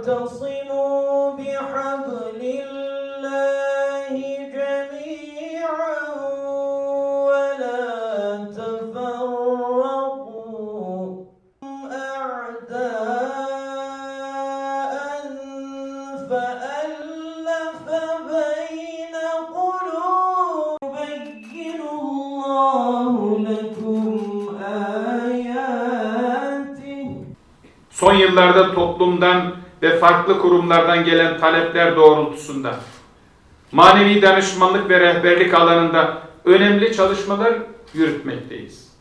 واعتصموا بحبل الله جميعا ولا تفرقوا أعداء فألف بين قلوب يبين الله لكم آياته Son yıllarda toplumdan ve farklı kurumlardan gelen talepler doğrultusunda manevi danışmanlık ve rehberlik alanında önemli çalışmalar yürütmekteyiz.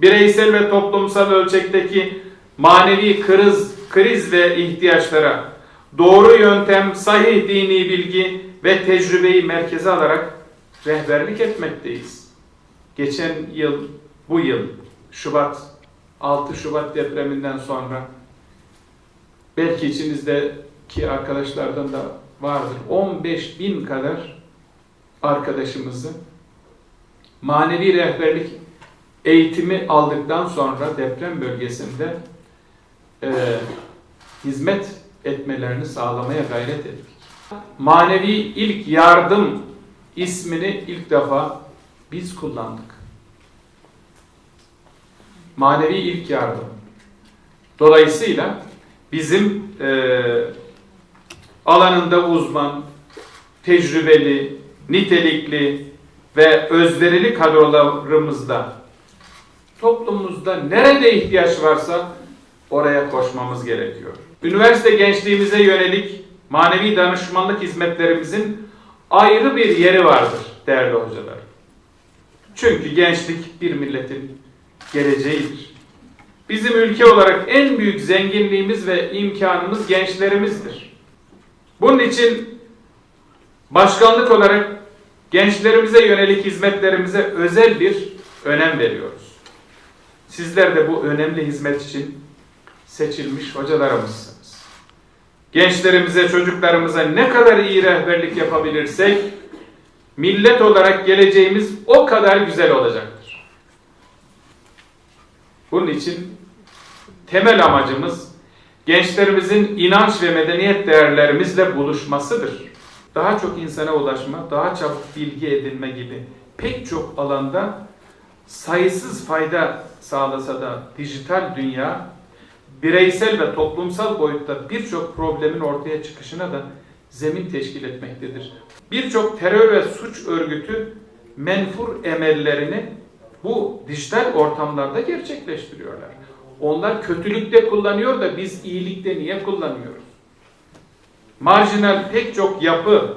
Bireysel ve toplumsal ölçekteki manevi kriz, kriz ve ihtiyaçlara doğru yöntem, sahih dini bilgi ve tecrübeyi merkeze alarak rehberlik etmekteyiz. Geçen yıl, bu yıl Şubat, 6 Şubat depreminden sonra belki içinizdeki arkadaşlardan da vardır. 15 bin kadar arkadaşımızı manevi rehberlik eğitimi aldıktan sonra deprem bölgesinde e, hizmet etmelerini sağlamaya gayret ettik. Manevi ilk yardım ismini ilk defa biz kullandık. Manevi ilk yardım. Dolayısıyla bizim e, alanında uzman, tecrübeli, nitelikli ve özverili kadrolarımızda toplumumuzda nerede ihtiyaç varsa oraya koşmamız gerekiyor. Üniversite gençliğimize yönelik manevi danışmanlık hizmetlerimizin ayrı bir yeri vardır değerli hocalar. Çünkü gençlik bir milletin geleceğidir. Bizim ülke olarak en büyük zenginliğimiz ve imkanımız gençlerimizdir. Bunun için başkanlık olarak gençlerimize yönelik hizmetlerimize özel bir önem veriyoruz. Sizler de bu önemli hizmet için seçilmiş hocalarımızsınız. Gençlerimize, çocuklarımıza ne kadar iyi rehberlik yapabilirsek millet olarak geleceğimiz o kadar güzel olacaktır. Bunun için temel amacımız gençlerimizin inanç ve medeniyet değerlerimizle buluşmasıdır. Daha çok insana ulaşma, daha çabuk bilgi edinme gibi pek çok alanda sayısız fayda sağlasa da dijital dünya bireysel ve toplumsal boyutta birçok problemin ortaya çıkışına da zemin teşkil etmektedir. Birçok terör ve suç örgütü menfur emellerini bu dijital ortamlarda gerçekleştiriyorlar. Onlar kötülükte kullanıyor da biz iyilikte niye kullanmıyoruz? Marjinal pek çok yapı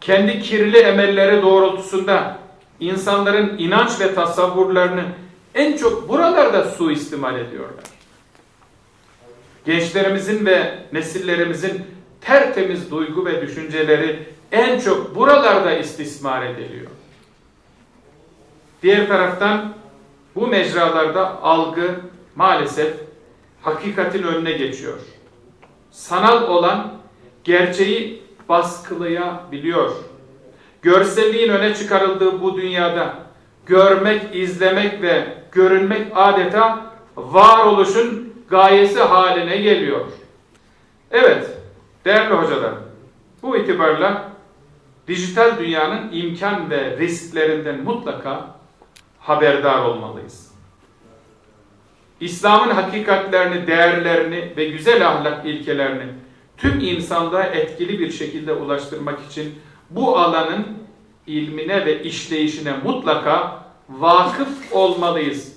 kendi kirli emelleri doğrultusunda insanların inanç ve tasavvurlarını en çok buralarda suistimal ediyorlar. Gençlerimizin ve nesillerimizin tertemiz duygu ve düşünceleri en çok buralarda istismar ediliyor. Diğer taraftan bu mecralarda algı maalesef hakikatin önüne geçiyor. Sanal olan gerçeği baskılayabiliyor. Görselliğin öne çıkarıldığı bu dünyada görmek, izlemek ve görünmek adeta varoluşun gayesi haline geliyor. Evet, değerli hocalar, bu itibarla dijital dünyanın imkan ve risklerinden mutlaka haberdar olmalıyız. İslam'ın hakikatlerini, değerlerini ve güzel ahlak ilkelerini tüm insanlığa etkili bir şekilde ulaştırmak için bu alanın ilmine ve işleyişine mutlaka vakıf olmalıyız.